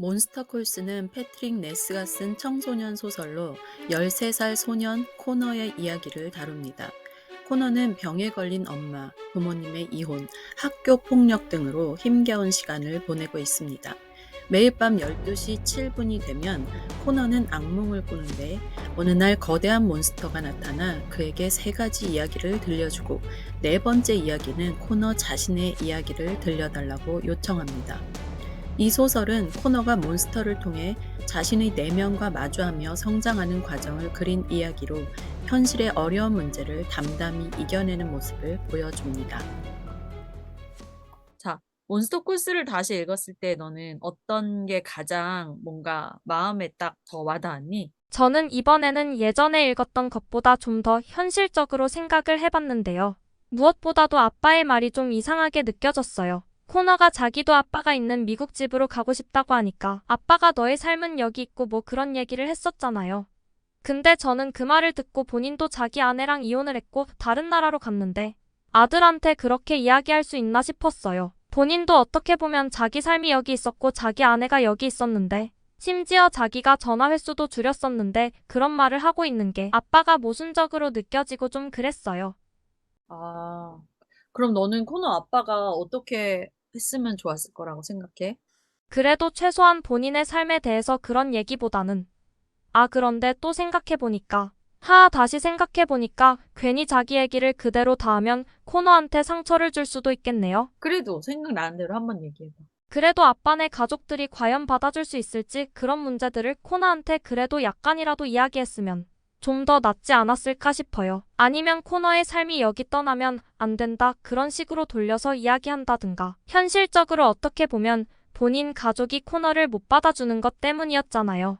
몬스터 콜스는 패트릭 네스가 쓴 청소년 소설로 13살 소년 코너의 이야기를 다룹니다. 코너는 병에 걸린 엄마, 부모님의 이혼, 학교 폭력 등으로 힘겨운 시간을 보내고 있습니다. 매일 밤 12시 7분이 되면 코너는 악몽을 꾸는데 어느 날 거대한 몬스터가 나타나 그에게 세 가지 이야기를 들려주고 네 번째 이야기는 코너 자신의 이야기를 들려달라고 요청합니다. 이 소설은 코너가 몬스터를 통해 자신의 내면과 마주하며 성장하는 과정을 그린 이야기로 현실의 어려운 문제를 담담히 이겨내는 모습을 보여줍니다. 자, 몬스터 콜스를 다시 읽었을 때 너는 어떤 게 가장 뭔가 마음에 딱 더 와닿았니? 저는 이번에는 예전에 읽었던 것보다 좀 더 현실적으로 생각을 해봤는데요. 무엇보다도 아빠의 말이 좀 이상하게 느껴졌어요. 코너가 자기도 아빠가 있는 미국 집으로 가고 싶다고 하니까 아빠가 너의 삶은 여기 있고 뭐 그런 얘기를 했었잖아요. 근데 저는 그 말을 듣고 본인도 자기 아내랑 이혼을 했고 다른 나라로 갔는데 아들한테 그렇게 이야기할 수 있나 싶었어요. 본인도 어떻게 보면 자기 삶이 여기 있었고 자기 아내가 여기 있었는데 심지어 자기가 전화 횟수도 줄였었는데 그런 말을 하고 있는 게 아빠가 모순적으로 느껴지고 좀 그랬어요. 아, 그럼 너는 코너 아빠가 어떻게 했으면 좋았을 거라고 생각해? 그래도 최소한 본인의 삶에 대해서 그런 얘기보다는 아, 그런데 또 생각해보니까 하, 다시 생각해보니까 괜히 자기 얘기를 그대로 다 하면 코너한테 상처를 줄 수도 있겠네요. 그래도 생각나는 대로 한번 얘기해봐. 그래도 아빠네 가족들이 과연 받아줄 수 있을지 그런 문제들을 코너한테 그래도 약간이라도 이야기했으면 좀 더 낫지 않았을까 싶어요. 아니면 코너의 삶이 여기 떠나면 안 된다 그런 식으로 돌려서 이야기한다든가. 현실적으로 어떻게 보면 본인 가족이 코너를 못 받아주는 것 때문이었잖아요.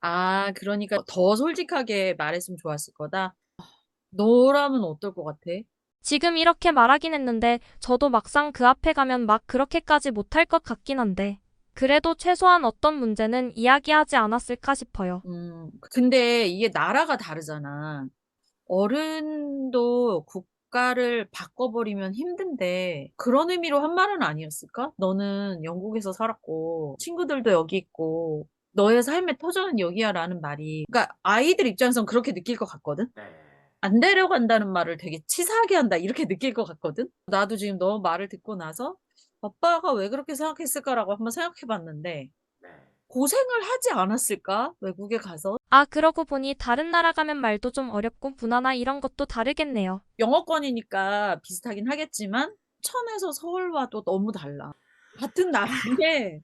아, 그러니까 더 솔직하게 말했으면 좋았을 거다. 너라면 어떨 것 같아? 지금 이렇게 말하긴 했는데 저도 막상 그 앞에 가면 막 그렇게까지 못할 것 같긴 한데 그래도 최소한 어떤 문제는 이야기하지 않았을까 싶어요. 음, 근데 이게 나라가 다르잖아. 어른도 국가를 바꿔버리면 힘든데 그런 의미로 한 말은 아니었을까? 너는 영국에서 살았고 친구들도 여기 있고 너의 삶의 터전은 여기야 라는 말이 그러니까 아이들 입장에선 그렇게 느낄 것 같거든? 네. 안 데려간다는 말을 되게 치사하게 한다 이렇게 느낄 것 같거든? 나도 지금 너 말을 듣고 나서 아빠가 왜 그렇게 생각했을까라고 한번 생각해 봤는데 네. 고생을 하지 않았을까? 외국에 가서 아, 그러고 보니 다른 나라 가면 말도 좀 어렵고 문화나 이런 것도 다르겠네요. 영어권이니까 비슷하긴 하겠지만 천에서 서울와도 너무 달라. 같은 나라인데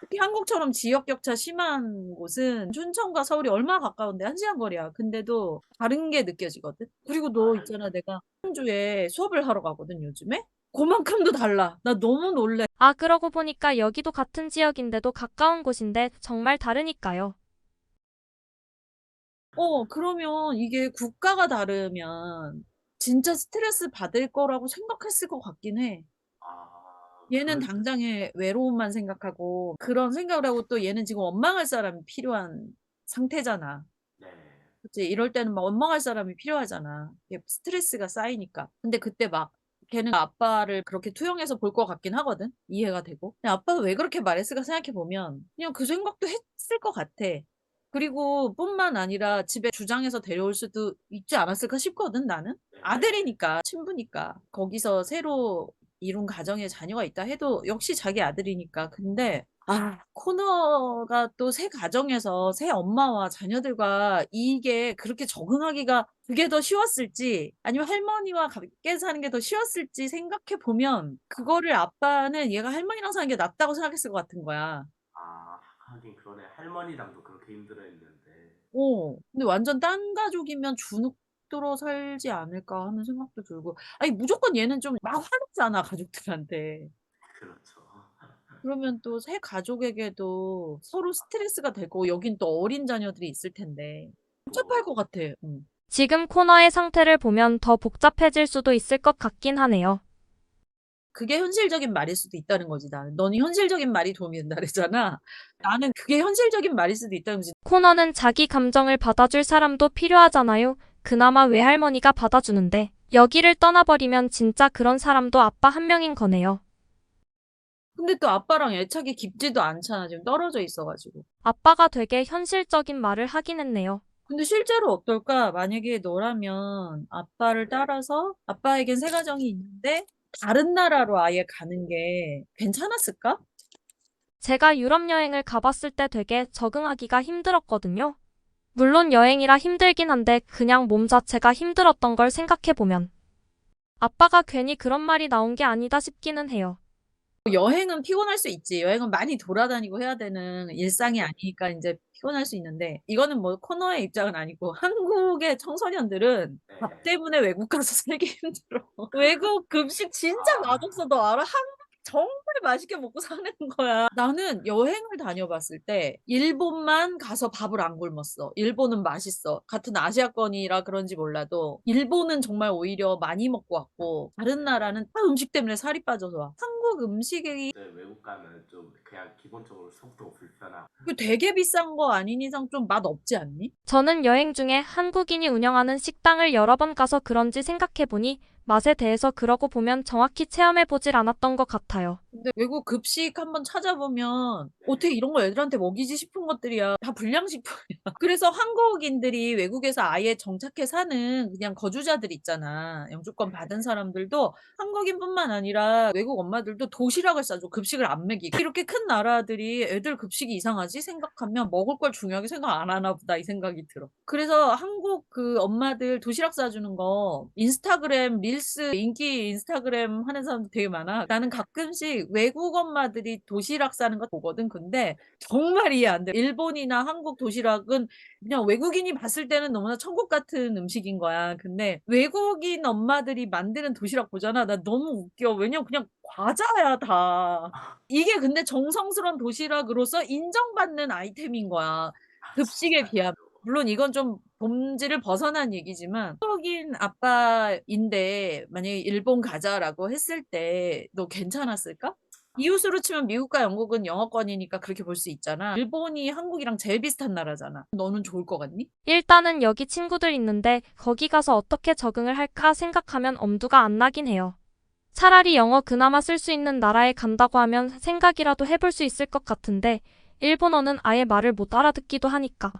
특히 한국처럼 지역 격차 심한 곳은 춘천과 서울이 얼마나 가까운데 한 시간 거리야. 근데도 다른 게 느껴지거든. 그리고 너 있잖아 내가 청주에 수업을 하러 가거든 요즘에. 그만큼도 달라. 나 너무 놀래. 아, 그러고 보니까 여기도 같은 지역인데도 가까운 곳인데 정말 다르니까요. 어, 그러면 이게 국가가 다르면 진짜 스트레스 받을 거라고 생각했을 것 같긴 해. 아, 얘는 그럴 당장의 외로움만 생각하고 그런 생각을 하고 또 얘는 지금 원망할 사람이 필요한 상태잖아. 네. 그치? 이럴 때는 막 원망할 사람이 필요하잖아. 이게 스트레스가 쌓이니까. 근데 그때 막 걔는 아빠를 그렇게 투영해서 볼 것 같긴 하거든. 이해가 되고. 아빠가 왜 그렇게 말했을까 생각해 보면 그냥 그 생각도 했을 것 같아. 그리고 뿐만 아니라 집에 주장해서 데려올 수도 있지 않았을까 싶거든, 나는. 네. 아들이니까, 친부니까. 거기서 새로 이룬 가정에 자녀가 있다 해도 역시 자기 아들이니까. 근데, 아, 코너가 또 새 가정에서 새 엄마와 자녀들과 이게 그렇게 적응하기가 그게 더 쉬웠을지, 아니면 할머니와 함께 사는 게 더 쉬웠을지 생각해 보면, 그거를 아빠는 얘가 할머니랑 사는 게 낫다고 생각했을 것 같은 거야. 아, 하긴 그러네. 할머니랑도 그렇게 힘들어했는데. 어, 근데 완전 딴 가족이면 주눅들어 살지 않을까 하는 생각도 들고. 아니, 무조건 얘는 좀 막 화났잖아, 가족들한테. 그렇죠. 그러면 또 새 가족에게도 서로 스트레스가 되고, 여긴 또 어린 자녀들이 있을 텐데. 복잡할 것 같아. 응. 지금 코너의 상태를 보면 더 복잡해질 수도 있을 것 같긴 하네요. 그게 현실적인 말일 수도 있다는 거지, 나는. 너는 현실적인 말이 도움이 된다 그랬잖아. 나는 그게 현실적인 말일 수도 있다는 거지. 코너는 자기 감정을 받아줄 사람도 필요하잖아요. 그나마 외할머니가 받아주는데 여기를 떠나버리면 진짜 그런 사람도 아빠 한 명인 거네요. 근데 또 아빠랑 애착이 깊지도 않잖아. 지금 떨어져 있어가지고. 아빠가 되게 현실적인 말을 하긴 했네요. 근데 실제로 어떨까? 만약에 너라면 아빠를 따라서 아빠에겐 새 가정이 있는데 다른 나라로 아예 가는 게 괜찮았을까? 제가 유럽 여행을 가봤을 때 되게 적응하기가 힘들었거든요. 물론 여행이라 힘들긴 한데 그냥 몸 자체가 힘들었던 걸 생각해보면 아빠가 괜히 그런 말이 나온 게 아니다 싶기는 해요. 여행은 피곤할 수 있지. 여행은 많이 돌아다니고 해야 되는 일상이 아니니까 이제 피곤할 수 있는데 이거는 뭐 코너의 입장은 아니고 한국의 청소년들은 밥 네. 때문에 외국 가서 살기 힘들어. 외국 급식 진짜 아. 맛없어. 너 알아? 한국 정말 맛있게 먹고 사는 거야. 나는 여행을 다녀봤을 때 일본만 가서 밥을 안 굶었어. 일본은 맛있어. 같은 아시아권이라 그런지 몰라도 일본은 정말 오히려 많이 먹고 왔고 다른 나라는 다 음식 때문에 살이 빠져서 와. 한국 음식이 네, 외국 가면 좀 그냥 기본적으로 속도 불편하고 그 되게 비싼 거 아닌 이상 좀 맛 없지 않니? 저는 여행 중에 한국인이 운영하는 식당을 여러 번 가서 그런지 생각해보니 맛에 대해서 그러고 보면 정확히 체험해보질 않았던 것 같아요. 근데 외국 급식 한번 찾아보면 어떻게 이런 거 애들한테 먹이지 싶은 것들이야. 다 불량식품이야. 그래서 한국인들이 외국에서 아예 정착해 사는 그냥 거주자들 있잖아. 영주권 받은 사람들도 한국인뿐만 아니라 외국 엄마들도 도시락을 싸줘. 급식을 안 먹이고. 이렇게 큰 나라들이 애들 급식이 이상하지 생각하면 먹을 걸 중요하게 생각 안 하나 보다 이 생각이 들어. 그래서 한국 그 엄마들 도시락 싸주는 거 인스타그램 릴스 인기 인스타그램 하는 사람들 되게 많아. 나는 가끔씩 외국 엄마들이 도시락 싸는 거 보거든. 근데 정말 이해 안 돼. 일본이나 한국 도시락은 그냥 외국인이 봤을 때는 너무나 천국 같은 음식인 거야. 근데 외국인 엄마들이 만드는 도시락 보잖아. 나 너무 웃겨. 왜냐면 그냥 과자야, 다. 이게 근데 정성스러운 도시락으로서 인정받는 아이템인 거야. 급식에 비하면. 물론 이건 좀 본질을 벗어난 얘기지만 한국인 아빠인데 만약에 일본 가자라고 했을 때 너 괜찮았을까? 이웃으로 치면 미국과 영국은 영어권이니까 그렇게 볼 수 있잖아. 일본이 한국이랑 제일 비슷한 나라잖아. 너는 좋을 것 같니? 일단은 여기 친구들 있는데 거기 가서 어떻게 적응을 할까 생각하면 엄두가 안 나긴 해요. 차라리 영어 그나마 쓸 수 있는 나라에 간다고 하면 생각이라도 해볼 수 있을 것 같은데 일본어는 아예 말을 못 알아듣기도 하니까.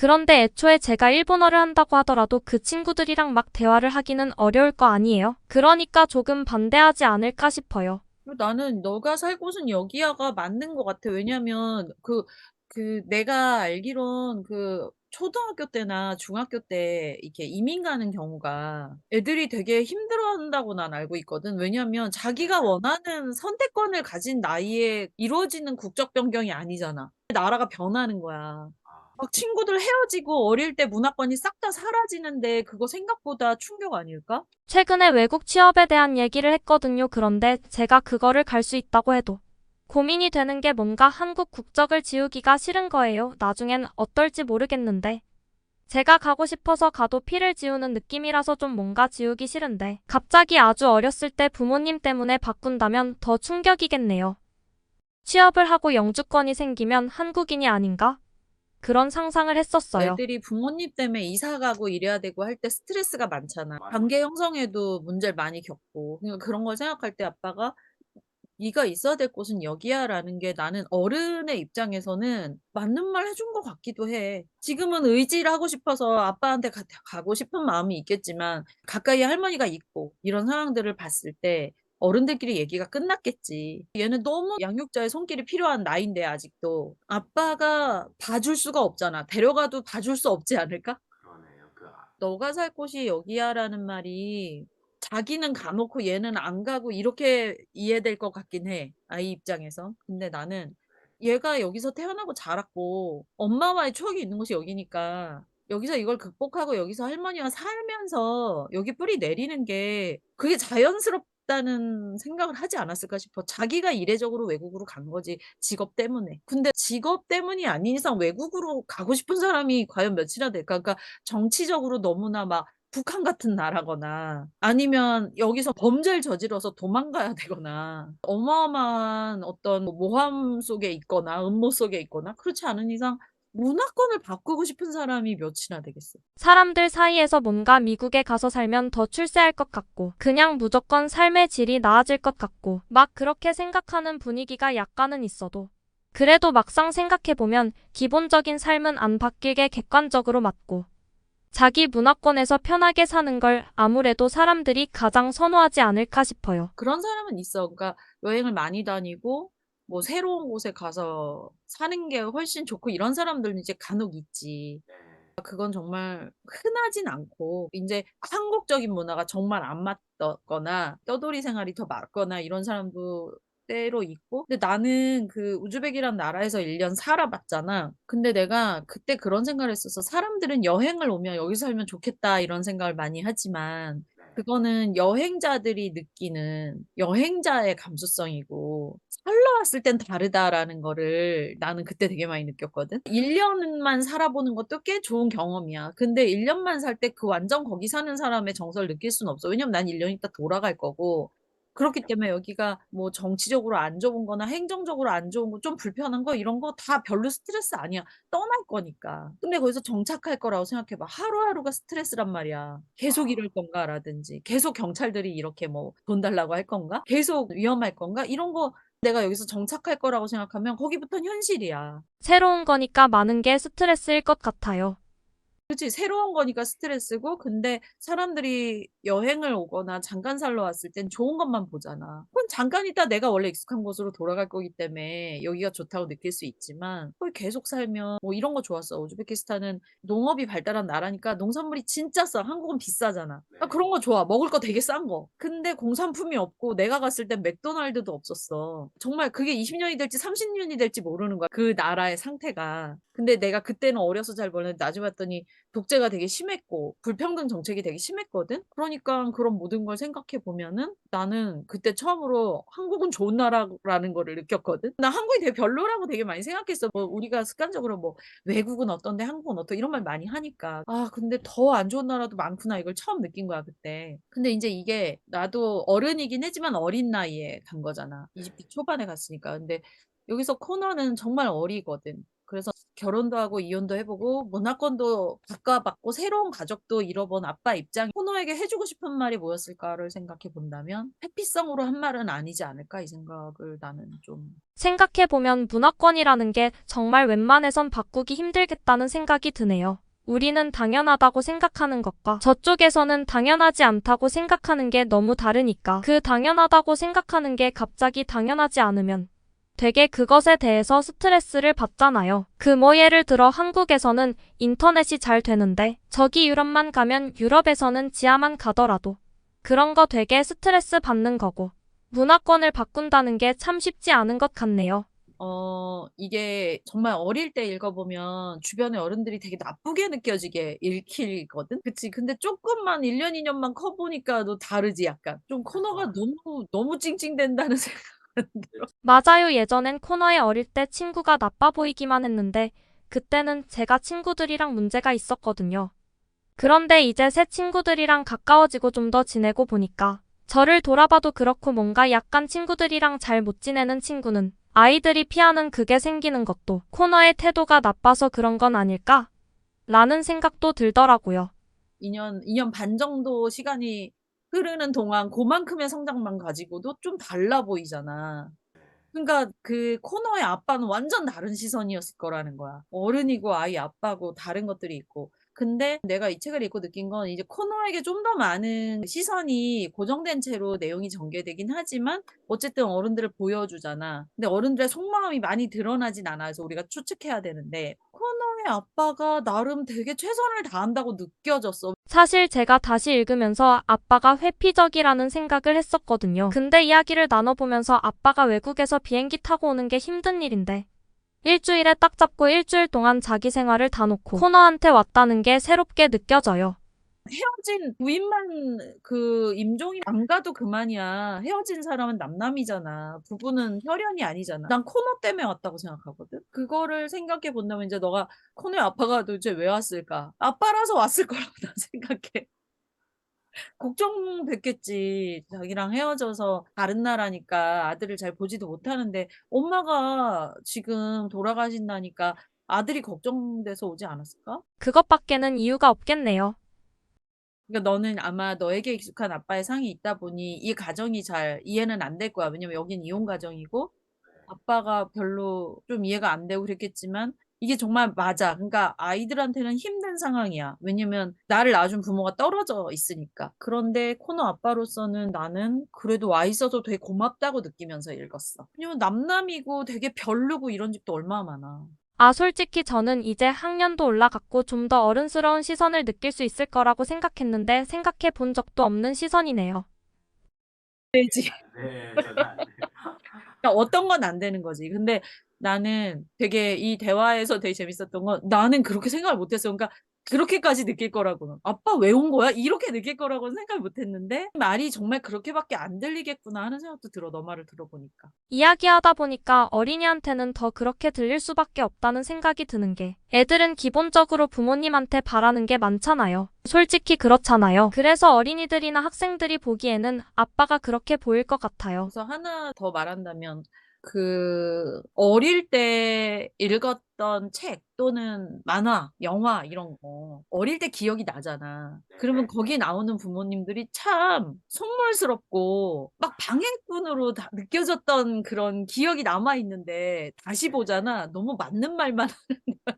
그런데 애초에 제가 일본어를 한다고 하더라도 그 친구들이랑 막 대화를 하기는 어려울 거 아니에요. 그러니까 조금 반대하지 않을까 싶어요. 나는 너가 살 곳은 여기야가 맞는 것 같아. 왜냐면 그, 그 내가 알기론 그 초등학교 때나 중학교 때 이렇게 이민 가는 경우가 애들이 되게 힘들어한다고 난 알고 있거든. 왜냐면 자기가 원하는 선택권을 가진 나이에 이루어지는 국적 변경이 아니잖아. 나라가 변하는 거야. 아, 막 친구들 헤어지고 어릴 때 문화권이 싹 다 사라지는데 그거 생각보다 충격 아닐까? 최근에 외국 취업에 대한 얘기를 했거든요. 그런데 제가 그거를 갈 수 있다고 해도 고민이 되는 게 뭔가 한국 국적을 지우기가 싫은 거예요. 나중엔 어떨지 모르겠는데. 제가 가고 싶어서 가도 피를 지우는 느낌이라서 좀 뭔가 지우기 싫은데. 갑자기 아주 어렸을 때 부모님 때문에 바꾼다면 더 충격이겠네요. 취업을 하고 영주권이 생기면 한국인이 아닌가? 그런 상상을 했었어요. 애들이 부모님 때문에 이사 가고 이래야 되고 할 때 스트레스가 많잖아. 관계 형성에도 문제를 많이 겪고. 그러니까 그런 걸 생각할 때 아빠가 네가 있어야 될 곳은 여기야라는 게 나는 어른의 입장에서는 맞는 말 해준 것 같기도 해. 지금은 의지를 하고 싶어서 아빠한테 가, 가고 싶은 마음이 있겠지만 가까이 할머니가 있고 이런 상황들을 봤을 때 어른들끼리 얘기가 끝났겠지. 얘는 너무 양육자의 손길이 필요한 나이인데 아직도 아빠가 봐줄 수가 없잖아. 데려가도 봐줄 수 없지 않을까? 그러네요. 그 아, 너가 살 곳이 여기야라는 말이 자기는 가놓고 얘는 안 가고 이렇게 이해될 것 같긴 해. 아이 입장에서. 근데 나는 얘가 여기서 태어나고 자랐고 엄마와의 추억이 있는 곳이 여기니까 여기서 이걸 극복하고 여기서 할머니와 살면서 여기 뿌리 내리는 게 그게 자연스럽 다는 생각을 하지 않았을까 싶어. 자기가 이례적으로 외국으로 간 거지. 직업 때문에. 근데 직업 때문이 아닌 이상 외국으로 가고 싶은 사람이 과연 몇이나 될까? 그러니까 정치적으로 너무나 막 북한 같은 나라거나 아니면 여기서 범죄를 저질러서 도망가야 되거나 어마어마한 어떤 뭐 모함 속에 있거나 음모 속에 있거나 그렇지 않은 이상 문화권을 바꾸고 싶은 사람이 몇이나 되겠어. 사람들 사이에서 뭔가 미국에 가서 살면 더 출세할 것 같고, 그냥 무조건 삶의 질이 나아질 것 같고, 막 그렇게 생각하는 분위기가 약간은 있어도, 그래도 막상 생각해보면 기본적인 삶은 안 바뀌게 객관적으로 맞고, 자기 문화권에서 편하게 사는 걸 아무래도 사람들이 가장 선호하지 않을까 싶어요. 그런 사람은 있어. 그러니까 여행을 많이 다니고 뭐 새로운 곳에 가서 사는 게 훨씬 좋고 이런 사람들은 이제 간혹 있지. 네. 그건 정말 흔하진 않고 이제 한국적인 문화가 정말 안 맞거나 떠돌이 생활이 더 맞거나 이런 사람도 때로 있고 근데 나는 그 우즈벡이란 나라에서 1년 살아봤잖아. 근데 내가 그때 그런 생각을 했었어. 사람들은 여행을 오면 여기 살면 좋겠다 이런 생각을 많이 하지만 네. 그거는 여행자들이 느끼는 여행자의 감수성이고 살러 왔을 땐 다르다라는 거를 나는 그때 되게 많이 느꼈거든. 1년만 살아보는 것도 꽤 좋은 경험이야. 근데 1년만 살 때 그 완전 거기 사는 사람의 정서를 느낄 수는 없어. 왜냐면 난 1년 있다 돌아갈 거고 그렇기 때문에 여기가 뭐 정치적으로 안 좋은 거나 행정적으로 안 좋은 거 좀 불편한 거 이런 거 다 별로 스트레스 아니야. 떠날 거니까. 근데 거기서 정착할 거라고 생각해 봐. 하루하루가 스트레스란 말이야. 계속 이럴 건가라든지 계속 경찰들이 이렇게 뭐 돈 달라고 할 건가? 계속 위험할 건가? 이런 거 내가 여기서 정착할 거라고 생각하면 거기부터는 현실이야. 새로운 거니까 많은 게 스트레스일 것 같아요. 그치 새로운 거니까 스트레스고 근데 사람들이 여행을 오거나 잠깐 살러 왔을 땐 좋은 것만 보잖아. 그건 잠깐 있다 내가 원래 익숙한 곳으로 돌아갈 거기 때문에 여기가 좋다고 느낄 수 있지만 거기 계속 살면 뭐 이런 거 좋았어. 우즈베키스탄은 농업이 발달한 나라니까 농산물이 진짜 싸. 한국은 비싸잖아. 나 그런 거 좋아. 먹을 거 되게 싼 거. 근데 공산품이 없고 내가 갔을 땐 맥도날드도 없었어. 정말 그게 20년이 될지 30년이 될지 모르는 거야. 그 나라의 상태가. 근데 내가 그때는 어려서 잘 몰랐는데 나중에 봤더니 독재가 되게 심했고 불평등 정책이 되게 심했거든. 그러니까 그런 모든 걸 생각해 보면은 나는 그때 처음으로 한국은 좋은 나라라는 거를 느꼈거든. 나 한국이 되게 별로라고 되게 많이 생각했어. 뭐 우리가 습관적으로 뭐 외국은 어떤데 한국은 어떠 이런 말 많이 하니까 아 근데 더 안 좋은 나라도 많구나 이걸 처음 느낀 거야 그때. 근데 이제 이게 나도 어른이긴 했지만 어린 나이에 간 거잖아. 20대 초반에 갔으니까. 근데 여기서 코너는 정말 어리거든. 그래서 결혼도 하고 이혼도 해보고 문화권도 바꿔봤고 새로운 가족도 잃어본 아빠 입장 코너에게 해주고 싶은 말이 뭐였을까를 생각해 본다면 회피성으로 한 말은 아니지 않을까 이 생각을 나는 좀 생각해 보면 문화권이라는 게 정말 웬만해선 바꾸기 힘들겠다는 생각이 드네요. 우리는 당연하다고 생각하는 것과 저쪽에서는 당연하지 않다고 생각하는 게 너무 다르니까 그 당연하다고 생각하는 게 갑자기 당연하지 않으면 되게 그것에 대해서 스트레스를 받잖아요. 그 뭐 예를 들어 한국에서는 인터넷이 잘 되는데 저기 유럽만 가면 유럽에서는 지하만 가더라도 그런 거 되게 스트레스 받는 거고 문화권을 바꾼다는 게 참 쉽지 않은 것 같네요. 어, 이게 정말 어릴 때 읽어보면 주변의 어른들이 되게 나쁘게 느껴지게 읽히거든? 그치? 근데 조금만 1년, 2년만 커보니까 또 다르지, 약간. 좀 코너가 너무, 너무 찡찡댄다는 생각 은 들어. 맞아요. 예전엔 코너에 어릴 때 친구가 나빠 보이기만 했는데 그때는 제가 친구들이랑 문제가 있었거든요. 그런데 이제 새 친구들이랑 가까워지고 좀 더 지내고 보니까 저를 돌아봐도 그렇고 뭔가 약간 친구들이랑 잘 못 지내는 친구는 아이들이 피하는 그게 생기는 것도 코너의 태도가 나빠서 그런 건 아닐까? 라는 생각도 들더라고요. 2년, 2년 반 정도 시간이 흐르는 동안 그만큼의 성장만 가지고도 좀 달라 보이잖아. 그러니까 그 코너의 아빠는 완전 다른 시선이었을 거라는 거야. 어른이고 아이 아빠고 다른 것들이 있고. 근데 내가 이 책을 읽고 느낀 건 이제 코너에게 좀 더 많은 시선이 고정된 채로 내용이 전개되긴 하지만 어쨌든 어른들을 보여주잖아. 근데 어른들의 속마음이 많이 드러나진 않아. 그래서 우리가 추측해야 되는데 코너 의 아빠가 나름 되게 최선을 다한다고 느껴졌어. 사실 제가 다시 읽으면서 아빠가 회피적이라는 생각을 했었거든요. 근데 이야기를 나눠보면서 아빠가 외국에서 비행기 타고 오는 게 힘든 일인데 일주일에 딱 잡고 일주일 동안 자기 생활을 다 놓고 코너한테 왔다는 게 새롭게 느껴져요. 헤어진 부인만 그 임종이 안 가도 그만이야. 헤어진 사람은 남남이잖아. 부부는 혈연이 아니잖아. 난 코너 때문에 왔다고 생각하거든. 그거를 생각해 본다면 이제 너가 코너의 아빠가 도대체 왜 왔을까? 아빠라서 왔을 거라고 난 생각해. 걱정됐겠지. 자기랑 헤어져서 다른 나라니까 아들을 잘 보지도 못하는데 엄마가 지금 돌아가신다니까 아들이 걱정돼서 오지 않았을까? 그것밖에는 이유가 없겠네요. 그러니까 너는 아마 너에게 익숙한 아빠의 상이 있다 보니 이 가정이 잘 이해는 안 될 거야. 왜냐면 여긴 이혼 가정이고 아빠가 별로 좀 이해가 안 되고 그랬겠지만 이게 정말 맞아. 그러니까 아이들한테는 힘든 상황이야. 왜냐면 나를 낳아준 부모가 떨어져 있으니까. 그런데 코너 아빠로서는 나는 그래도 와 있어서 되게 고맙다고 느끼면서 읽었어. 왜냐면 남남이고 되게 별로고 이런 집도 얼마나 많아. 아, 솔직히 저는 이제 학년도 올라갔고 좀 더 어른스러운 시선을 느낄 수 있을 거라고 생각했는데 생각해 본 적도 없는 시선이네요. 되지. 네, 저는 안 돼요. 그러니까 어떤 건 안 되는 거지. 근데 나는 되게 이 대화에서 되게 재밌었던 건 나는 그렇게 생각을 못 했어. 그러니까 그렇게까지 느낄 거라고는. 아빠 왜 온 거야? 이렇게 느낄 거라고는 생각을 못 했는데 말이 정말 그렇게밖에 안 들리겠구나 하는 생각도 들어. 너 말을 들어보니까. 이야기하다 보니까 어린이한테는 더 그렇게 들릴 수밖에 없다는 생각이 드는 게 애들은 기본적으로 부모님한테 바라는 게 많잖아요. 솔직히 그렇잖아요. 그래서 어린이들이나 학생들이 보기에는 아빠가 그렇게 보일 것 같아요. 그래서 하나 더 말한다면 그 어릴 때 읽었던 책 또는 만화, 영화 이런 거 어릴 때 기억이 나잖아. 그러면 거기 나오는 부모님들이 참 속물스럽고 막 방해꾼으로 다 느껴졌던 그런 기억이 남아 있는데 다시 보잖아. 너무 맞는 말만 하는 거야.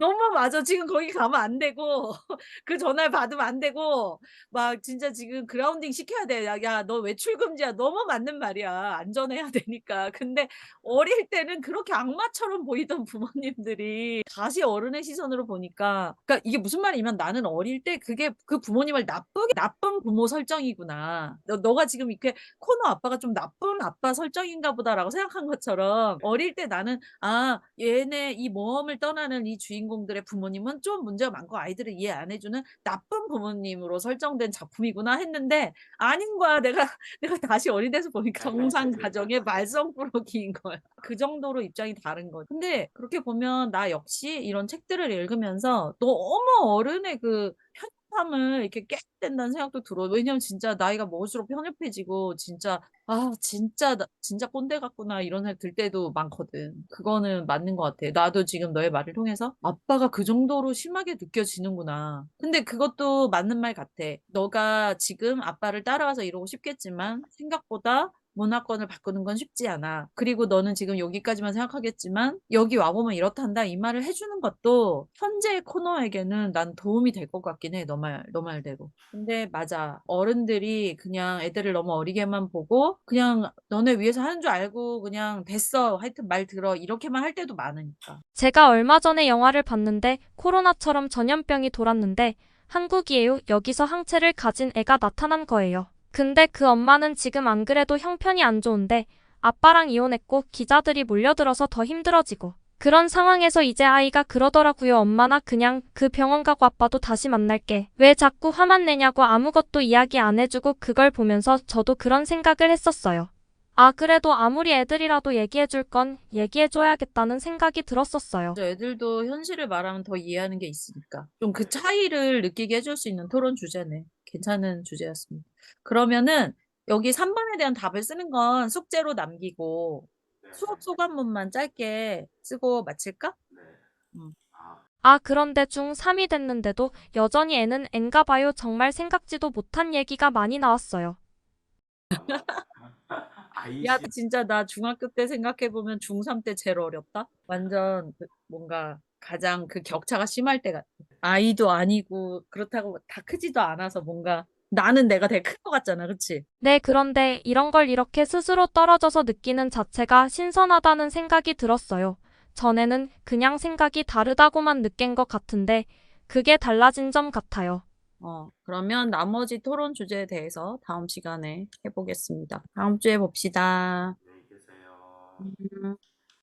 너무 맞아. 지금 거기 가면 안 되고 그 전화를 받으면 안 되고 막 진짜 지금 그라운딩 시켜야 돼. 야, 야, 너 외출 금지야. 너무 맞는 말이야. 안전해야 되니까. 근데 어릴 때는 그렇게 악마처럼 보이던 부모님들이 다시 어른의 시선으로 보니까 그러니까 이게 무슨 말이냐면 나는 어릴 때 그게 그 부모님을 나쁘게 나쁜 부모 설정이구나. 너, 너가 지금 이렇게 코너 아빠가 좀 나쁜 아빠 설정인가 보다라고 생각한 것처럼 어릴 때 나는 아, 얘네 이 모험을 떠나는 이 주인공 들의 부모님은 좀 문제가 많고 아이들을 이해 안 해주는 나쁜 부모님으로 설정된 작품이구나 했는데 아닌 거야. 내가 내가 다시 어린데서 보니까 정상 가정의 말썽꾸러기인 거야. 그 정도로 입장이 다른 거지. 근데 그렇게 보면 나 역시 이런 책들을 읽으면서 너무 어른의 그 편협함을 이렇게 깨야 된다는 생각도 들어. 왜냐면 진짜 나이가 먹을수록 편협해지고 진짜 아 진짜 나 진짜 꼰대 같구나 이런 생각 들 때도 많거든. 그거는 맞는 것 같아. 나도 지금 너의 말을 통해서 아빠가 그 정도로 심하게 느껴지는구나. 근데 그것도 맞는 말 같아. 너가 지금 아빠를 따라와서 이러고 싶겠지만 생각보다 문화권을 바꾸는 건 쉽지 않아. 그리고 너는 지금 여기까지만 생각하겠지만 여기 와보면 이렇단다 이 말을 해주는 것도 현재의 코너에게는 난 도움이 될 것 같긴 해. 너 말, 너 말대로. 근데 맞아. 어른들이 그냥 애들을 너무 어리게만 보고 그냥 너네 위해서 하는 줄 알고 그냥 됐어. 하여튼 말 들어. 이렇게만 할 때도 많으니까. 제가 얼마 전에 영화를 봤는데 코로나처럼 전염병이 돌았는데 한국이에요. 여기서 항체를 가진 애가 나타난 거예요. 근데 그 엄마는 지금 안 그래도 형편이 안 좋은데 아빠랑 이혼했고 기자들이 몰려들어서 더 힘들어지고 그런 상황에서 이제 아이가 그러더라고요. 엄마나 그냥 그 병원 가고 아빠도 다시 만날게. 왜 자꾸 화만 내냐고 아무것도 이야기 안 해주고 그걸 보면서 저도 그런 생각을 했었어요. 아, 그래도 아무리 애들이라도 얘기해줄 건 얘기해줘야겠다는 생각이 들었었어요. 애들도 현실을 말하면 더 이해하는 게 있으니까. 좀 그 차이를 느끼게 해줄 수 있는 토론 주제네. 괜찮은 주제였습니다. 그러면은 여기 3번에 대한 답을 쓰는 건 숙제로 남기고 네. 수업 소감문만 짧게 쓰고 마칠까? 네. 음. 아, 아, 그런데 중3이 됐는데도 여전히 애는 앤가 봐요. 정말 생각지도 못한 얘기가 많이 나왔어요. 아이 야, 씨 진짜 나 중학교 때 생각해보면 중3 때 제일 어렵다? 완전 그 뭔가 가장 그 격차가 심할 때 같아. 아이도 아니고 그렇다고 다 크지도 않아서 뭔가 나는 내가 되게 큰 것 같잖아. 그치? 네, 그런데 이런 걸 이렇게 스스로 떨어져서 느끼는 자체가 신선하다는 생각이 들었어요. 전에는 그냥 생각이 다르다고만 느낀 것 같은데 그게 달라진 점 같아요. 어, 그러면 나머지 토론 주제에 대해서 다음 시간에 해보겠습니다. 다음 주에 봅시다. 안녕히 계세요. 음.